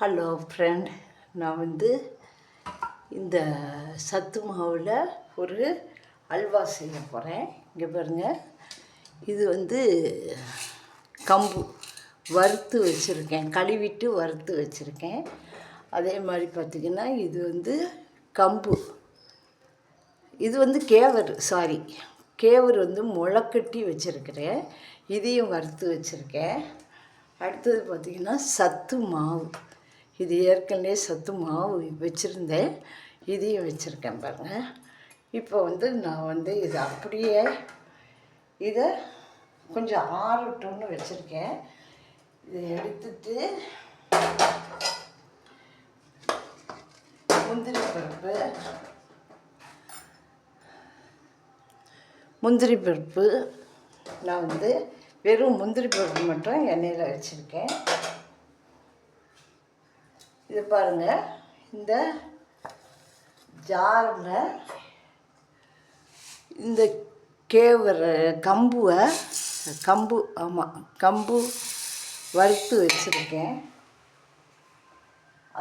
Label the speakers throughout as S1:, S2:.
S1: Hello friend நான் வந்து இந்த சத்து மாவில் ஒரு அல்வா செய்ய போகிறேன் இங்கே பாருங்கள் இது வந்து கம்பு வறுத்து வச்சுருக்கேன். கழுவிட்டு வறுத்து வச்சுருக்கேன். அதே மாதிரி பார்த்திங்கன்னா இது வந்து கம்பு. இது வந்து கேவர் சாரி கேவர் வந்து முளைக்கட்டி வச்சுருக்கிறேன். இதையும் வறுத்து வச்சுருக்கேன். அடுத்தது பார்த்திங்கன்னா சத்து மாவு. இது ஏற்கனவே சத்து மாவு வச்சுருந்தேன் இதையும் வச்சுருக்கேன் பாருங்கள் இப்போ வந்து நான் வந்து இதை அப்படியே இதை கொஞ்சம் ஆறட்டும்னு வச்சுருக்கேன். இதை எடுத்துட்டு முந்திரி பருப்பு முந்திரி பருப்பு நான் வந்து வெறும் முந்திரி பருப்பு மட்டும் எண்ணெயில் வச்சுருக்கேன். இது பாருங்கள் இந்த ஜாரில் இந்த கேவர கம்புவை கம்பு ஆமாம் கம்பு வறுத்து வச்சுருக்கேன்.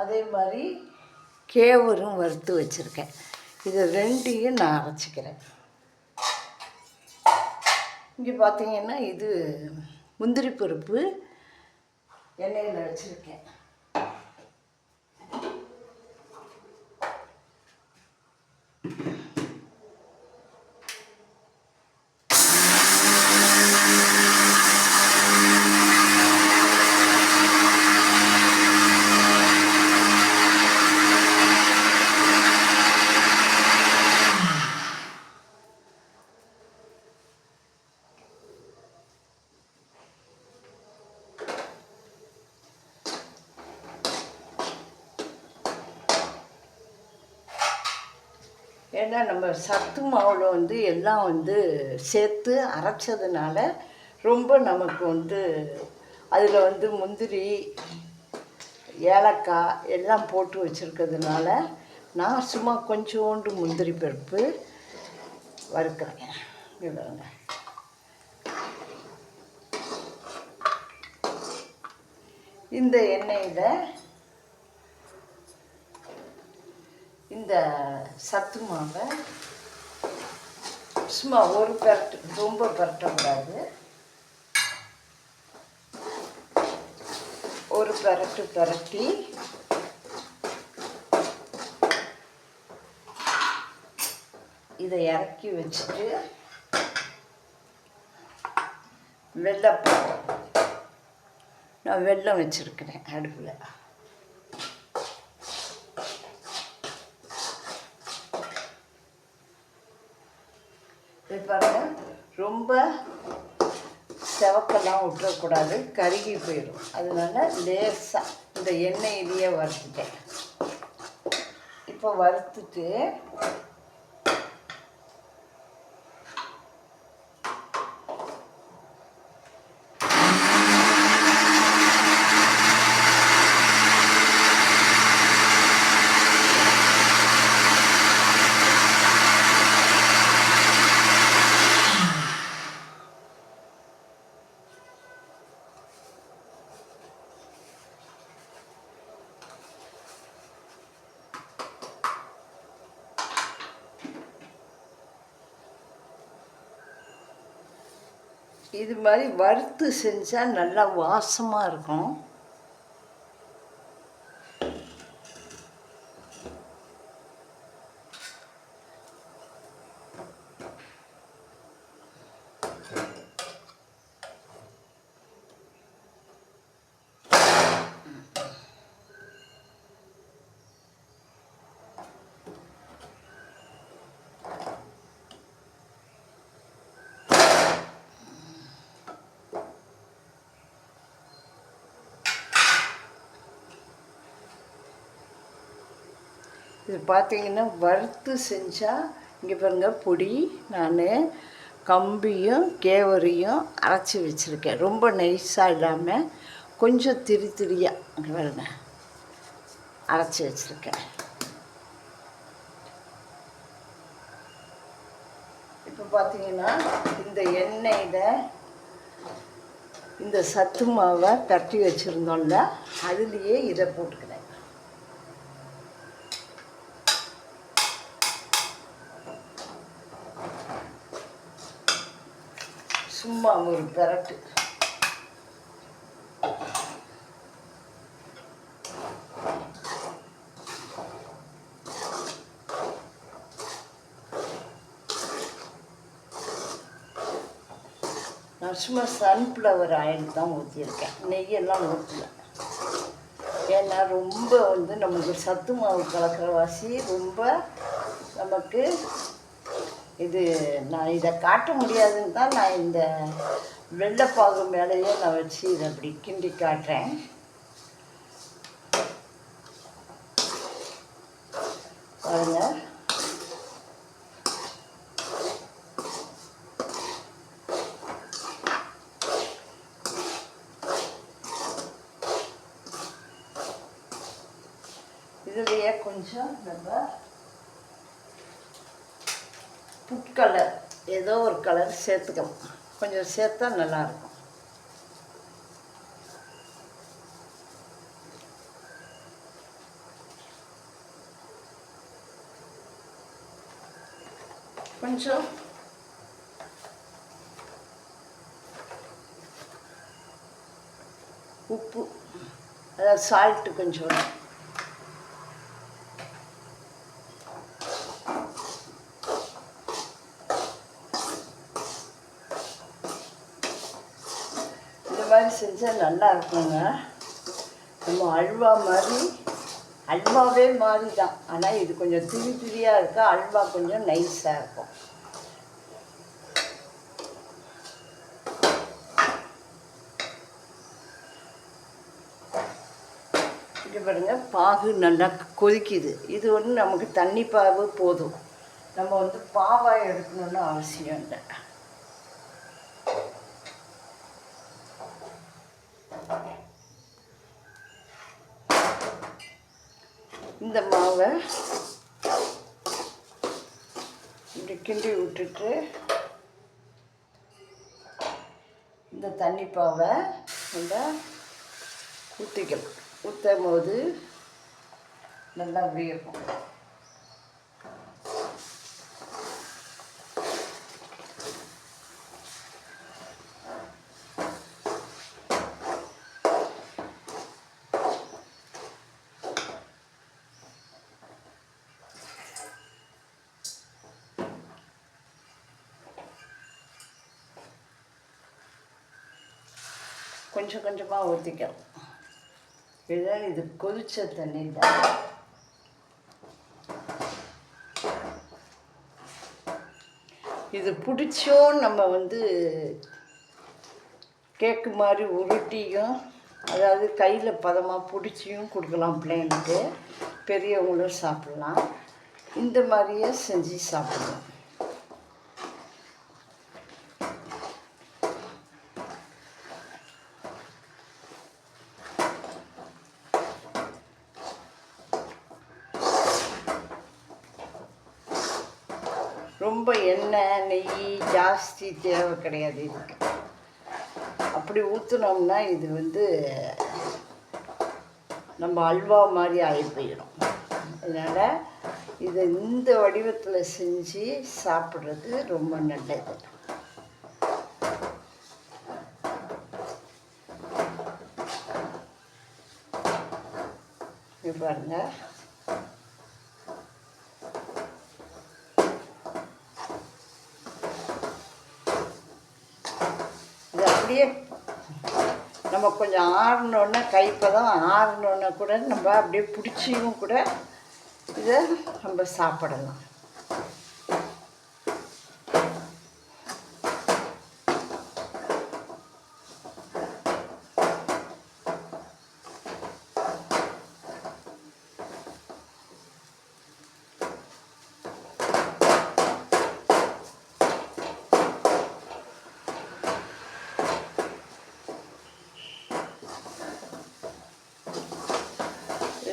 S1: அதே மாதிரி கேவரும் வறுத்து வச்சுருக்கேன். இது ரெண்டையும் நான் அரைச்சிக்கிறேன். இங்கே பார்த்தீங்கன்னா இது முந்திரி பருப்பு எண்ணெயில் வச்சுருக்கேன் ஏன்னா நம்ம சத்து மாவில் வந்து எல்லாம் வந்து சேர்த்து அரைச்சதுனால ரொம்ப நமக்கு வந்து அதில் வந்து முந்திரி ஏலக்காய் எல்லாம் போட்டு வச்சுருக்கிறதுனால நான் சும்மா கொஞ்சோண்டு முந்திரி பருப்பு வறுக்கிறேன் இவ்வளோங்க இந்த எண்ணெயில் இந்த சத்து மாவை சும்மா ஒரு பெரட்டு ரொம்ப பரட்டக்கூடாது. ஒரு பெரட்டு பரட்டி இதை இறக்கி வச்சுட்டு வெள்ளப்பழம் நான் வெல்லம் வச்சுருக்கிறேன் அடுப்பில். இது பாருங்கள் ரொம்ப செவக்கெல்லாம் விட்டுறக்கூடாது கருகி போயிடும். அதனால லேசாக இந்த எண்ணெயிலேயே வறுத்துட்டேன். இப்போ வறுத்துட்டு இது மாதிரி வறுத்து செஞ்சால் நல்லா வாசமாக இருக்கும். இது பார்த்தீங்கன்னா வறுத்து செஞ்சால் இங்கே பாருங்கள் பொடி நான் கம்பியும் கேவரியும் அரைச்சி வச்சுருக்கேன். ரொம்ப நைஸாக இல்லாமல் கொஞ்சம் திரி திரியாக இங்கே பாருங்க அரைச்சி வச்சுருக்கேன். இப்போ பார்த்தீங்கன்னா இந்த எண்ணெயில் இந்த சத்து மாவை தட்டி வச்சுருந்தோம்ல அதுலேயே இதை போட்டுக்கிறேன் சும்மா ஒரு பெரட்டு. நான் சும்மா சன்ஃப்ளவர் ஆயில் தான் ஊற்றியிருக்கேன் நெய்யெல்லாம் ஊற்றல ஏன்னா ரொம்ப வந்து நமக்கு சத்து மாவு கலக்கிற வாசி ரொம்ப நமக்கு இது நான் இதை காட்ட முடியாதுன்னு தான் நான் இந்த வெள்ளைப்பாகு மேலேயே நான் வச்சு இதை அப்படி கிண்டி காட்டுறேன். பாருங்க. இதுலேயே கொஞ்சம் நம்ம புட் கலர் ஏதோ ஒரு கலர் சேர்த்துக்கலாம் கொஞ்சம் சேர்த்தா நல்லாயிருக்கும். கொஞ்சம். உப்பு. அதாவது சால்ட்டு கொஞ்சம் இந்த மாதிரி செஞ்சால் நல்லா இருக்குங்க. நம்ம அல்வா மாதிரி அல்வாவே மாதிரி தான் ஆனால் இது கொஞ்சம் திரி திரியாக இருக்கா அல்வா கொஞ்சம் நைஸாக இருக்கும். இது பாருங்க பாகு நல்லா கொதிக்குது. இது வந்து நமக்கு தண்ணி பாகு போதும். நம்ம வந்து பாவாக எடுக்கணும்னு அவசியம் இல்லை இந்த மாவை இப்படி கிண்டி விட்டுட்டு இந்த தண்ணி பாவை இந்த ஊற்றிக்கலாம் ஊற்றும் போது நல்லா வேகும். கொஞ்சம் கொஞ்சமாக ஊற்றிக்கலாம் இதை இது கொதிச்ச தண்ணி தான் இது பிடிச்சோம் நம்ம வந்து கேக்கு மாதிரி உருட்டியும் அதாவது கையில் பதமாக பிடிச்சியும் கொடுக்கலாம் பிள்ளைங்களுக்கு. பெரியவங்களும் சாப்பிட்லாம். இந்த மாதிரியே செஞ்சு சாப்பிடலாம். ரொம்ப எண்ணெய் நெய் ஜாஸ்தி தேவை கிடையாது இதுக்கு. அப்படி ஊற்றுனோம்னா இது வந்து நம்ம அல்வா மாதிரி ஆகி போயிடும். அதனால் இதை இந்த வடிவத்தில் செஞ்சு சாப்பிட்றது ரொம்ப நல்லது. பாருங்கள் பாருங்க இது அப்படியே நம்ம கொஞ்சம் ஆறினோடனே கைப்பதம் ஆறினோடனே கூட நம்ம அப்படியே பிடிச்சியும் கூட இதை நம்ம சாப்பிடலாம்.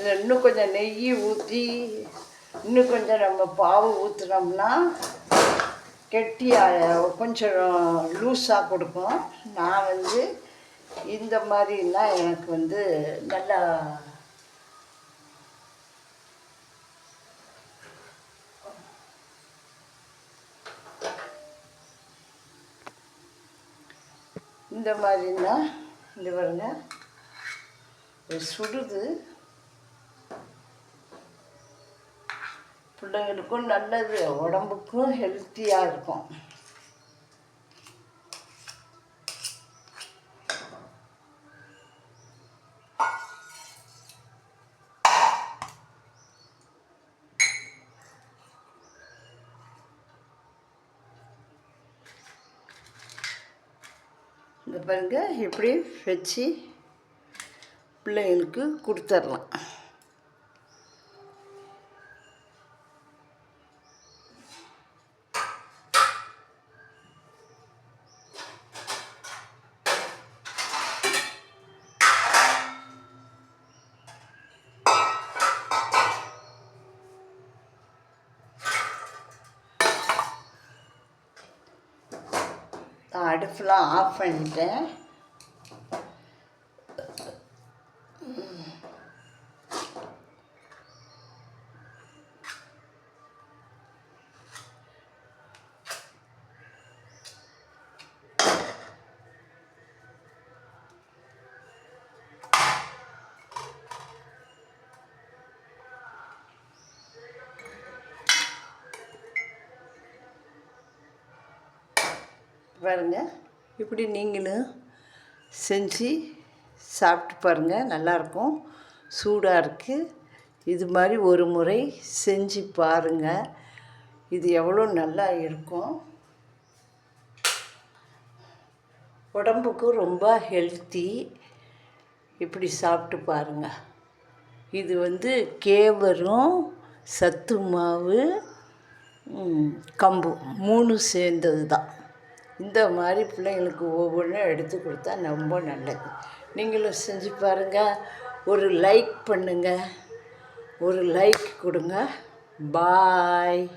S1: இதில் இன்னும் கொஞ்சம் நெய் ஊற்றி இன்னும் கொஞ்சம் நம்ம பாவு ஊற்றுனோம்னா கெட்டியாக கொஞ்சம் லூஸாக கொடுக்கும். நான் வந்து இந்த மாதிரிலாம் எனக்கு வந்து நல்லா இந்த மாதிரின்னா இந்த பாருங்க சுடுது. பிள்ளைங்களுக்கும் நல்லது உடம்புக்கும் ஹெல்த்தியாக இருக்கும். இந்த பாருங்க இப்படி வச்சு பிள்ளைங்களுக்கு கொடுத்துர்லாம் அடுப்புலாம் ஆஃப் பண்ணிட்டேன். பாருங்கள் இப்படி நீங்களும் செஞ்சு சாப்பிட்டு பாருங்கள் நல்லாயிருக்கும் சூடாக இருக்குது இது மாதிரி ஒரு முறை செஞ்சு பாருங்கள் இது எவ்வளோ நல்லா இருக்கும். உடம்புக்கு ரொம்ப ஹெல்த்தி இப்படி சாப்பிட்டு பாருங்கள் இது வந்து கேவரும் சத்து மாவு கம்பு மூணு சேர்ந்தது தான் இந்த மாதிரி பிள்ளைங்களுக்கு ஒவ்வொன்றும் எடுத்து கொடுத்தா ரொம்ப நல்லது. நீங்களும் செஞ்சு பாருங்கள் ஒரு லைக் பண்ணுங்கள் ஒரு லைக் கொடுங்க. பாய்.